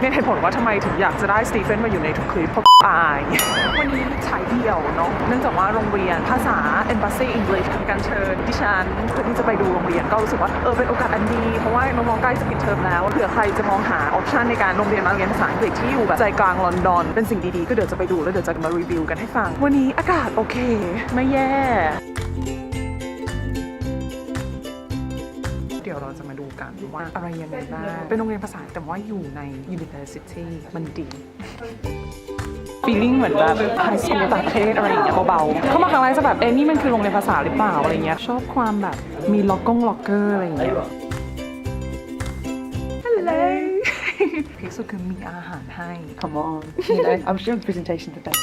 เนี่ยเหตุผลว่าทำไมถึงอยากจะได้สตีเฟนมาอยู่ในทุกคลิปเพราะอาย วันนี้ฉายเดี่ยวเนาะเนื่องจากว่าโรงเรียนภาษา Embassy English ทำการเชิญดิฉันเพื่อที่จะไปดูโรงเรียนก็รู้สึกว่าเออเป็นโอกาสอันดีเพราะว่าน้องๆใกล้จะปิดเทอมแล้วเผื่อใครจะมองหาออปชันในการโรงเรียนมาเรียนภาษาอังกฤษที่อยู่แบบใจกลางลอนดอน เป็นสิ่งดีๆก็เดี๋ยวจะไปดูแล้วเดี๋ยวจะมารีวิวกันให้ฟัง วันนี้อากาศโอเค ไม่แย่ ว่าอะไรยังไงบ้าง เป็นโรงเรียนภาษาแต่ว่าอยู่ใน University มันดี feeling เหมือนแบบไฮสคูลต่างประเทศอะไรอย่างเงี้ยเบาๆ เข้ามาครั้งแรกจะแบบ เอ้นี่มันคือโรงเรียนภาษาหรือเปล่าอะไรเงี้ย ชอบความแบบมีล็อกกงล็อกเกอร์อะไรอย่างเงี้ยฮัลโหลพีคสุดคือมีอาหารให้ Come on. You know, I'm sure the presentation the best.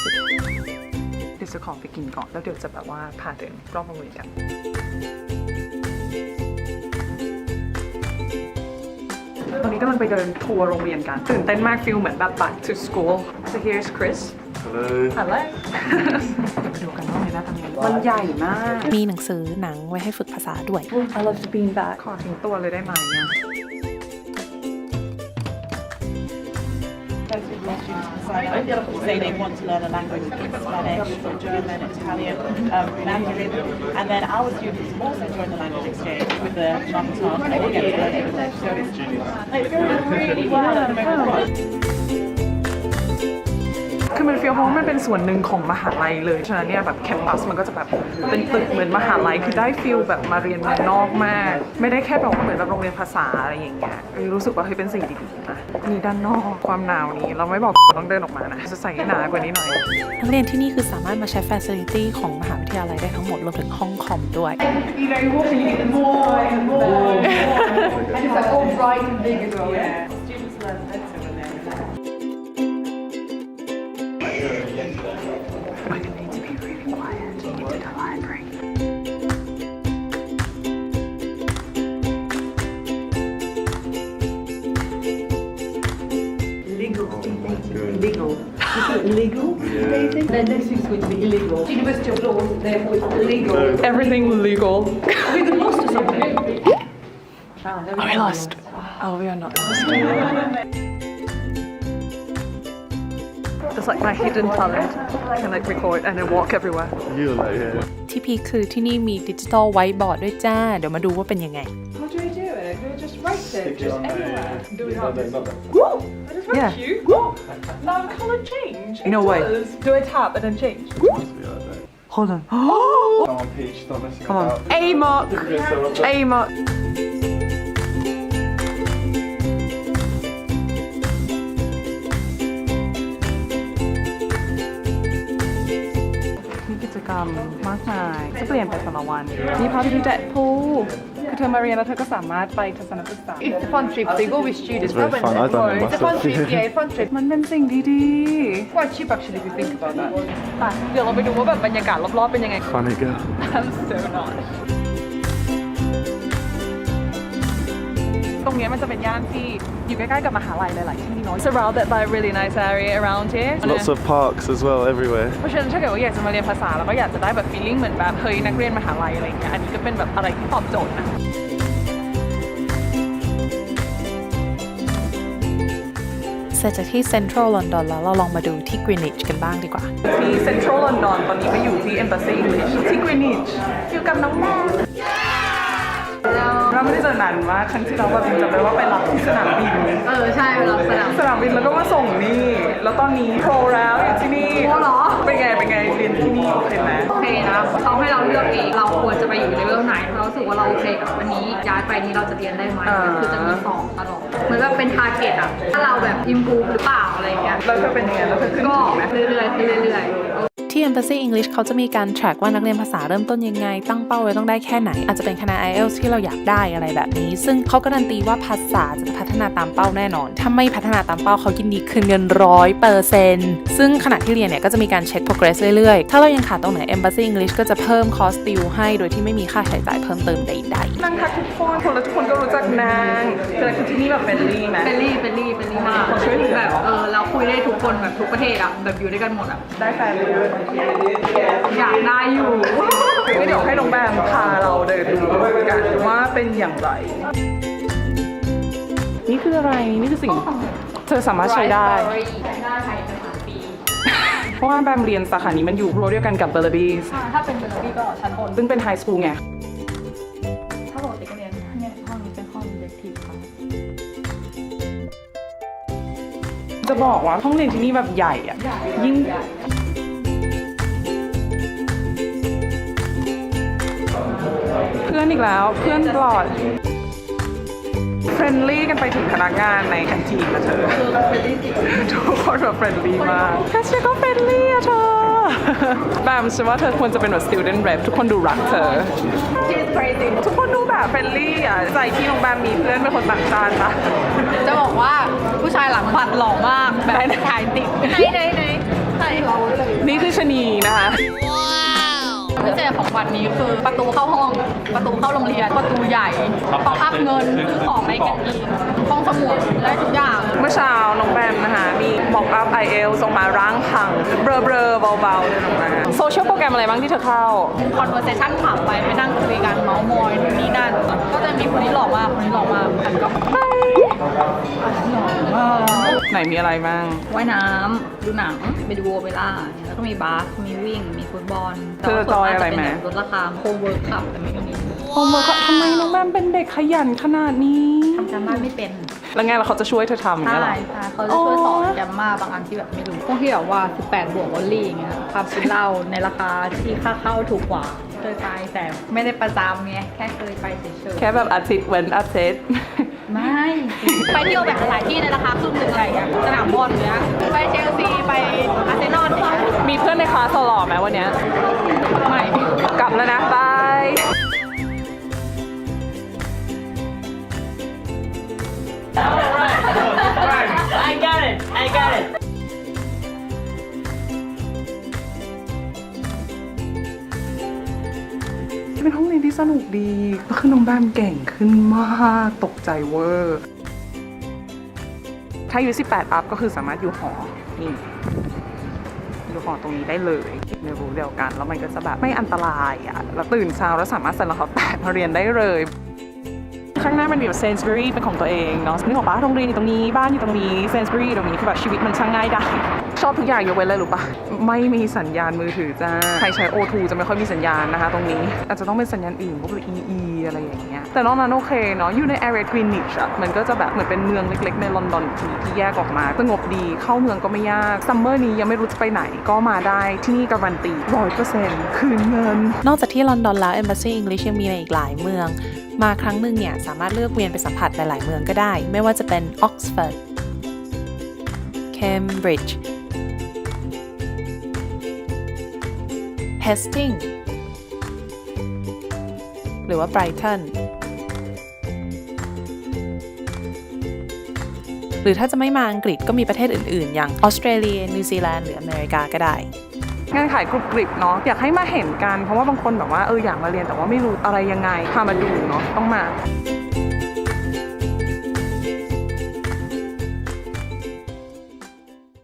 เดี๋ยวจะขอไปกินก่อน แล้วเดี๋ยวจะแบบว่าพาเดินรอบโรงเรียนกัน ตอนนี้กำลังไปเดินทัวร์โรงเรียนกัน ตื่นเต้นมากฟิลเหมือนแบบ back to school so here's Chris Hello. Hello ไปดูกันว่าในหน้าตาเป็นยังไงมันใหญ่มาก มีหนังสือหนังไว้ให้ฝึกภาษาด้วย I love to being back. ขอทิ้งตัวเลยได้ไหมเนี่ย say they want to learn a language, Spanish, German, Italian, um, Mandarin, and then our students also join the language exchange with the mum and. So it's going really well at the moment. คือมันฟีลเพราะว่ามันเป็นส่วนหนึ่งของมหาลัยเลย ฉะนั้นเนี่ยแบบแคมปัสมันก็จะแบบเป็นตึกเหมือนมหาลัย คือได้ฟีลแบบมาเรียนเมืองนอกมาก ไม่ได้แค่แบบว่าเหมือนแบบโรงเรียนภาษาอะไรอย่างเงี้ยเออรู้สึกว่าเฮ้ยเป็นสิ่งดีๆนะนี่ด้านนอกความหนาวนี้ เราไม่บอกต้องเดินออกมานะจะใส่ให้หนากว่านี้หน่อยนักเรียนที่นี่คือสามารถมาใช้ facility ของมหาวิทยาลัยได้ทั้งหมดรวมถึงห้องคอมด้วย And it's like all bright and big as well. Yeah, quiet into the library. Legal. Legal. Legal? Yeah. Then next going to be illegal. University of Law, therefore illegal. Everything legal. We lost or something? Are we lost? Oh, we are not lost. It's like my hidden talent. I can like record and then walk everywhere. You're like, yeah. ที่พีคคือที่นี่มีดิจิตอลไวท์บอร์ดด้วยจ้า เดี๋ยวมาดูว่าเป็นยังไง How do we do it? Do we just write it? Stick it on there. Do we No, have no, this? not that. Whoa! I just wrote Yeah. you. Whoa! Now colour change. No It way. does. Do I tap and then change? Must be like that. Hold on. Come on, Peach, stop messing Come on. about. A mark. Good, so well done. A mark. กิจกรรมมากมายจะเปลี่ยนไปแต่ละวันมีพาไปดูแดดพูลคือเธอมาเรียนแล้วเธอก็สามารถไปทัศนศึกษา It's a fun trip. They go with students. It's very fun. I've done it It's a fun myself. trip. Yeah, a fun trip. มันเป็นสิ่งดี Quite cheap actually if you think about that. ๆไปเดี๋ยวเราไปดูว่าแบบบรรยากาศรอบๆเป็นยังไง Funny girl. I'm so not ตรงเนี้ยมันจะเป็นย่านที่อยู่ใกล้ๆกับมหาลัยหลายๆที่เนาะ surrounded by a really nice area around here Lots of parks as well everywhere. เพราะฉะนั้นถ้าเกิดว่าอยากจะมาเรียนภาษาแล้วก็อยากจะได้แบบ feeling เหมือนแบบเฮ้ยนักเรียนมหาลัยอะไรอย่างเงี้ยอันนี้ก็เป็นแบบอะไรที่ตอบโจทย์นะ เสร็จจากที่เซ็นทรัลลอนดอนแล้วเราลองมาดูที่กรีนิชกันบ้างดีกว่า ที่ Central London ตอนนี้ไปอยู่ที่ Embassy English ที่ Greenwich อยู่กับน้องแม่ เราไม่ได้เจอนานมากครั้งที่เราแบบจำได้ว่าไปรับที่สนามบินเออใช่เวลาสนามสนามบินแล้วก็มาส่งนี่ แล้วตอนนี้โปรแล้วอยู่ที่นี่โปรเหรอ เป็นไงเป็นไงเรียนที่นี่โอเคไหมโอเคนะเขาให้เราเลือกเองเราควรจะไปอยู่เลเวลไหนเรารู้สึกว่าเราโอเคกับวันนี้ย้ายไปนี้เราจะเรียนได้ไหมอ่าคือจะมีสองตลอดเหมือนแบบเป็นทาร์เก็ตอะถ้าเราแบบอิมพูหรือเปล่าอะไรอย่างเงี้ยแล้วเธอเป็นยังไงแล้วเธอขึ้นก็ถึงไหมเรื่อยๆขึ้นเรื่อยๆ ที่ Embassy English เขาจะมีการ track ว่านักเรียนภาษาเริ่มต้นยังไง ตั้งเป้าไว้ต้องได้แค่ไหน อาจจะเป็นคะแนน IELTS ที่เราอยากได้อะไรแบบนี้ ซึ่งเขาการันตีว่าภาษาจะพัฒนาตามเป้าแน่นอน ถ้าไม่พัฒนาตามเป้าเขายินดีคืนเงินร้อยเปอร์เซ็นต์ซึ่งขณะที่เรียนเนี่ยก็จะมีการเช็ค progress เรื่อยๆ ถ้าเรายังขาดตรงไหน Embassy English ก็จะเพิ่มคอสติวให้โดยที่ไม่มีค่าใช้จ่ายเพิ่มเติมใดๆนางทักทุกคนคนแล้วทุกคนก็รู้จักนางแต่คือที่นี่แบบเฟรนลี่ไหมเป็นรี่เป็นรี่เป็นรี่มากแบบเออเราคุยได้ทุกคนแบบทุกประเทศอะแบบอยู่ด้วยกันหมดอะได้แฟนเลยอยากได้อยู่งั้นเดี๋ยวให้น้องแบมพาเราเดินดูกันว่าเป็นอย่างไร นี่คืออะไร นี่คือสิ่ง เธอสามารถใช้ได้ Raspberry ได้ภายในสามปีเพราะว่าแบมเรียนสาขานี้มันอยู่รั้วเดียวกันกับเบลบีสถ้าเป็นเบอร์บี้ก็ชั้นบน ซึ่งเป็นไฮสคูลไง ถ้าปกติก็เรียนเนี่ยห้องนี้เป็นห้องเล็กทีค่ะจะบอกว่าห้องเรียนที่นี่แบบใหญ่อะยิ่ง อนอีกแล้วเพื่อนตลอดเฟรนลี่กันไปถึงพนักงานในแคนทีนนะเธอทุกคนแบบเฟรนลี่มากแคชเชียร์ก็เฟรนลี่อะเธอแบมฉันว่าเธอควรจะเป็นแบบ student rep ทุกคนดูรักเธอ ทุกคนดูแบบเฟรนลี่อะใจที่น้องแบมมีเพื่อนเป็นคนต่างชาติปะจะบอกว่าผู้ชายหลังบัตรหล่อมากแบบถ่ายติดไหนไหนไหนใช่เราเลยนี่คือชะนีนะคะ พิเศษของวันนี้คือประตูเข้าห้อง ประตูเข้าโรงเรียน ประตูใหญ่ห้องพักเงินซื้อของในกันเองห้องสมุดได้ทุกอย่างเมื่อเช้าน้องแบมนะคะมีบอกอัพไอเอลส่งมาร่างพังเบลอเบลอเบาๆเลยน้องแบมโซเชียลโปรแกรมอะไรบ้างที่เธอเข้า conversation ถามไปไปนั่งคุยกันเมาส์มอยนู่นนี่นั่นก็จะมีคนนี้หล่อมากคนนี้หล่อมากกันก็ไหนมีอะไรบ้างว่ายน้ำดูหนังไปดูโอเปร่าแล้วก็มีบาสมีวิ่ง มีฟุตบอลเธอจอยอะไรไหมแต่ว่าส่วนากจะเป็นแบบลดราคาโฮมเวิร์กคับแต่ไม่ก็มีโฮมเวิร์กทำไมน้องแบมเป็นเด็กขยันขนาดนี้ทำการบ้านไม่เป็นแล้วไงแล้วเขาจะช่วยเธอทำอย่างใช่เงี้ยเหรอใช่เขาจะช่วยสอนแกมมาบางอันที่แบบไม่รู้ พวกที่แบบว่า 18 บวกวอลลี่อย่างเงี้ยพาไปเล่าในราคาที่ค่าเข้าถูกกว่าเคยไปแต่ไม่ได้ประจำไงแค่เคยไปเฉยๆแค่แบบอาทิตย์เว้นอาทิตย์ ไม่ไปเที่ยวแบบหลายที่ในราคาครึ่งหนึ่งอะไรอย่างเงี้ยสนามบอลเนี้ยไปเชลซีไปอาร์เซนอลเนี่ยมีเพื่อนในคลาสหล่อไหมวันเนี้ย ไม่ กลับแล้วนะบาย I got it. เป็นห้องเรียนที่สนุกดีก็คือน้องแบมเก่งขึ้นมากตกใจเวอร์ ถ้าอายุ18 อัพก็คือสามารถอยู่หอ นี่ อยู่หอตรงนี้ได้เลยในรูเดียวกัน แล้วมันก็จะแบบไม่อันตรายอะ แล้วตื่นเช้าแล้วสามารถใส่รองเท้าแตะมาเรียนได้เลย ข้างหน้ามันมีแบบเซนส์บรีเป็นของตัวเองเนาะนึกออกปะโรงเรียนอยู่ตรงนี้บ้านอยู่ตรงนี้เซนส์บรีตรงนี้คือแบบชีวิตมันช่างง่ายได้ชอบทุกอย่างยกเว้นเลยรู้ปะไม่มีสัญญาณมือถือจ้าใครใช้ O2 จะไม่ค่อยมีสัญญาณนะคะ ตรงนี้อาจจะต้องเป็นสัญญาณอื่นพวก EE อะไรอย่างเงี้ยแต่นอกนั้นโอเคเนาะอยู่ใน area Greenwich อะมันก็จะแบบเหมือนเป็นเมืองเล็กๆ ในลอนดอนทีที่แยกออกมาสงบดีเข้าเมืองก็ไม่ยากซัมเมอร์นี้ยังไม่รู้จะไปไหนก็มาได้ที่นี่การันตีร้อยเปอร์เซ็นต์คืนเงิน นอกจากที่ลอนดอนแล้ว Embassy English ยังมีในอีกหลายเมือง มาครั้งหนึ่งเนี่ยสามารถเลือกเวียนไปสัมผัสหลาย ๆ เมืองก็ได้ ไม่ว่าจะเป็น Oxford Cambridge Hastings หรือว่า Brighton หรือถ้าจะไม่มาอังกฤษก็มีประเทศอื่น ๆ อย่างออสเตรเลีย นิวซีแลนด์ หรืออเมริกาก็ได้ งานขายกรุบกริบเนาะอยากให้มาเห็นกัน เพราะว่าบางคนแบบว่าเอออยากมาเรียนแต่ว่าไม่รู้อะไรยังไงพามาดูเนาะต้องมา